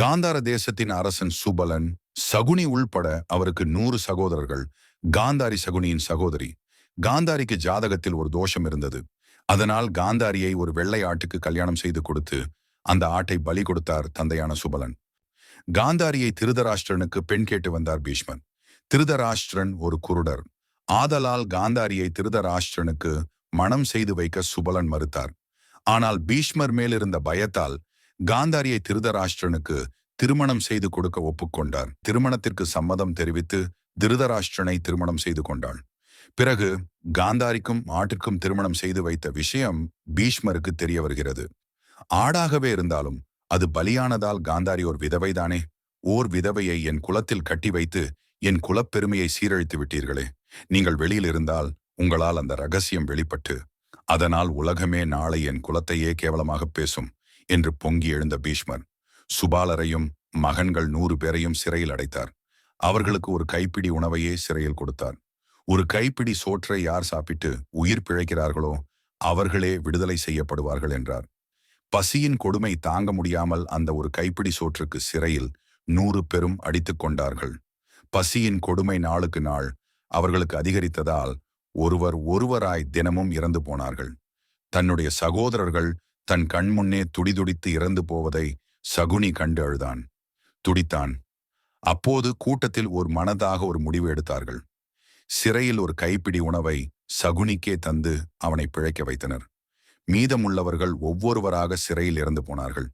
காந்தார தேசத்தின் அரசன் சுபலன் சகுனி உள்பட அவருக்கு நூறு சகோதரர்கள். காந்தாரி சகுனியின் சகோதரி. காந்தாரிக்கு ஜாதகத்தில் ஒரு தோஷம் இருந்தது. அதனால் காந்தாரியை ஒரு வெள்ளை ஆட்டுக்கு கல்யாணம் செய்து கொடுத்து அந்த ஆட்டை பலி கொடுத்தார் தந்தையான சுபலன். காந்தாரியை திருதராஷ்டிரனுக்கு பெண் கேட்டு வந்தார் பீஷ்மன். திருதராஷ்டிரன் ஒரு குருடர். ஆதலால் காந்தாரியை திருதராஷ்டிரனுக்கு மனம் செய்து வைக்க சுபலன் மறுத்தார். ஆனால் பீஷ்மர் மேலிருந்த பயத்தால் காந்தாரியை திருதராஷ்டிரனுக்கு திருமணம் செய்து கொடுக்க ஒப்புக்கொண்டார் திருமணத்திற்கு சம்மதம் தெரிவித்து திருதராஷ்டிரனை திருமணம் செய்து கொண்டாள் பிறகு காந்தாரிக்கும் ஆட்டிற்கும் திருமணம் செய்து வைத்த விஷயம் பீஷ்மருக்கு தெரிய வருகிறது. ஆடாகவே இருந்தாலும் அது பலியானதால் காந்தாரி ஒரு விதவைதானே. ஓர் விதவையை என் குலத்தில் கட்டி வைத்து என் குலப்பெருமையை சீரழித்து விட்டீர்களே. நீங்கள் வெளியில் இருந்தால் உங்களால் அந்த ரகசியம் வெளிப்பட்டு அதனால் உலகமே நாளை என் குலத்தையே கேவலமாக பேசும். என்று பொங்கி எழுந்த பீஷ்மர் சுபாலரையும் மகன்கள் நூறு பேரையும் சிறையில் அடைத்தார். அவர்களுக்கு ஒரு கைப்பிடி உணவையே சிறையில் கொடுத்தார். ஒரு கைப்பிடி சோற்றை யார் சாப்பிட்டு உயிர் பிழைக்கிறார்களோ அவர்களே விடுதலை செய்யப்படுவார்கள் என்றார். பசியின் கொடுமை தாங்க முடியாமல் அந்த ஒரு கைப்பிடி சோற்றுக்கு சிறையில் நூறு பெரும் அடித்துக் கொண்டார்கள். பசியின் கொடுமை நாளுக்கு நாள் அவர்களுக்கு அதிகரித்ததால் ஒருவர் ஒருவராய் தினமும் இறந்து போனார்கள். தன்னுடைய சகோதரர்கள் தன் கண்முன்னே துடிதுடித்து இறந்து போவதை சகுனி கண்டு அழுதான். துடித்தான். அப்போது கூட்டத்தில் ஒரு மனதாக ஒரு முடிவு எடுத்தார்கள். சிறையில் ஒரு கைப்பிடி உணவை சகுனிக்கே தந்து அவனை பிழைக்க வைத்தனர். மீதமுள்ளவர்கள் ஒவ்வொருவராக சிறையில் இறந்து போனார்கள்.